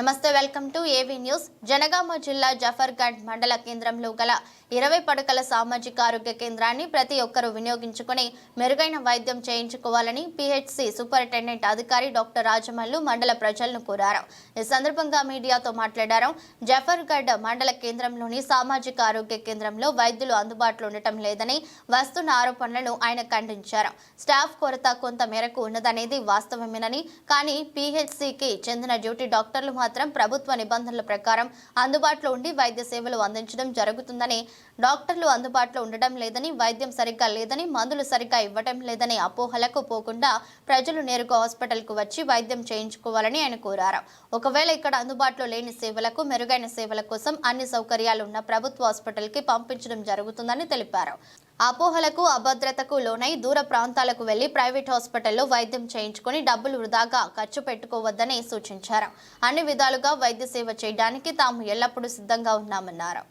నమస్తే welcome to AV news. Jangaon జిల్లా జఫర్గఢ్ మండల కేంద్రంలో గల ఇరవై పడకల సామాజిక ఆరోగ్య కేంద్రాన్ని ప్రతి ఒక్కరూ వినియోగించుకుని మెరుగైన వైద్యం చేయించుకోవాలని పిహెచ్సి సూపరింటెండెంట్ అధికారి డాక్టర్ రాజమల్లు మండల ప్రజలను కోరారు. ఈ సందర్భంగా మీడియాతో మాట్లాడారు. జఫర్గఢ్ మండల కేంద్రంలోని సామాజిక ఆరోగ్య కేంద్రంలో వైద్యులు అందుబాటులో ఉండటం లేదని వస్తున్న ఆరోపణలను ఆయన ఖండించారు. స్టాఫ్ కొరత కొంత మేరకు ఉన్నదనేది వాస్తవమేనని కానీ పిహెచ్సికి చెందిన డ్యూటీ డాక్టర్లు మాత్రం ప్రభుత్వ నిబంధనల ప్రకారం అందుబాటులో ఉండి వైద్య సేవలు అందించడం జరుగుతుందని డాక్టర్లు అందుబాటులో ఉండడం లేదని వైద్యం సరిగ్గా లేదని మందులు సరిగ్గా ఇవ్వటం లేదని అపోహలకు పోకుండా ప్రజలు నేరుగా హాస్పిటల్కు వచ్చి వైద్యం చేయించుకోవాలని ఆయన కోరారు. ఒకవేళ ఇక్కడ అందుబాటులో లేని సేవలకు మెరుగైన సేవల కోసం అన్ని సౌకర్యాలు ఉన్న ప్రభుత్వ హాస్పిటల్కి పంపించడం జరుగుతుందని తెలిపారు. అపోహలకు అభద్రతకు లోనై దూర ప్రాంతాలకు వెళ్ళి ప్రైవేట్ హాస్పిటల్లో వైద్యం చేయించుకుని డబ్బులు వృధాగా ఖర్చు పెట్టుకోవద్దని సూచించారు. అన్ని విధాలుగా వైద్య సేవ చేయడానికి తాము ఎల్లప్పుడూ సిద్ధంగా ఉన్నామన్నారు.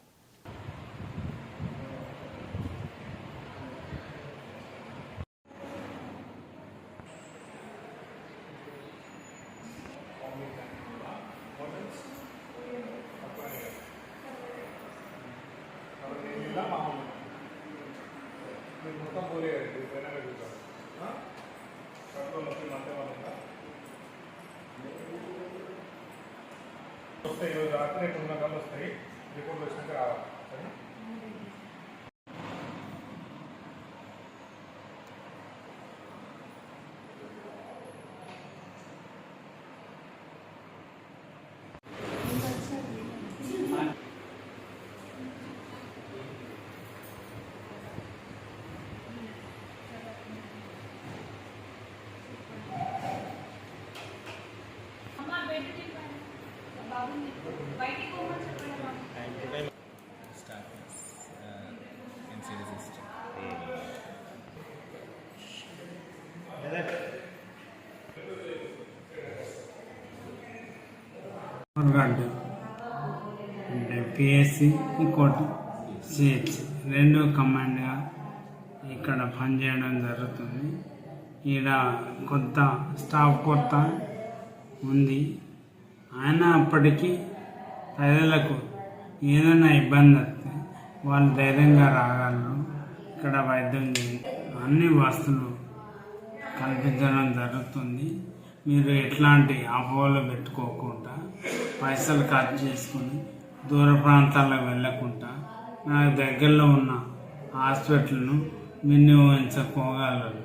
మొత్తం పోలేదు పైన కూర్చోండి కట్టుకొని నొప్పి మంటే వాళ్ళంతా వస్తాయి ఈరోజు రాత్రి ఎప్పుడు ఉన్న కళ్ళు వస్తాయి. రిపోర్ట్ వచ్చినాక రావాలి. సరేనా? మురగడ్డ అంటే పిఎస్సి ఇంకోటి సిహెచ్ రెండు కమాండ్గా ఇక్కడ పనిచేయడం జరుగుతుంది. ఈడ కొత్త స్టాఫ్ కొత్త ఉంది. ఆయన అప్పటికీ ప్రజలకు ఏదైనా ఇబ్బంది వస్తే వాళ్ళు ధైర్యంగా రాగలరు. ఇక్కడ వైద్యం అన్ని వస్తువులు కల్పించడం జరుగుతుంది. మీరు ఎట్లాంటి అపోహలు పెట్టుకోకుండా పైసలు ఖర్చు చేసుకొని దూర ప్రాంతాలకు వెళ్ళకుండా నాకు దగ్గరలో ఉన్న హాస్పిటల్ను వినియోగించుకోగలరు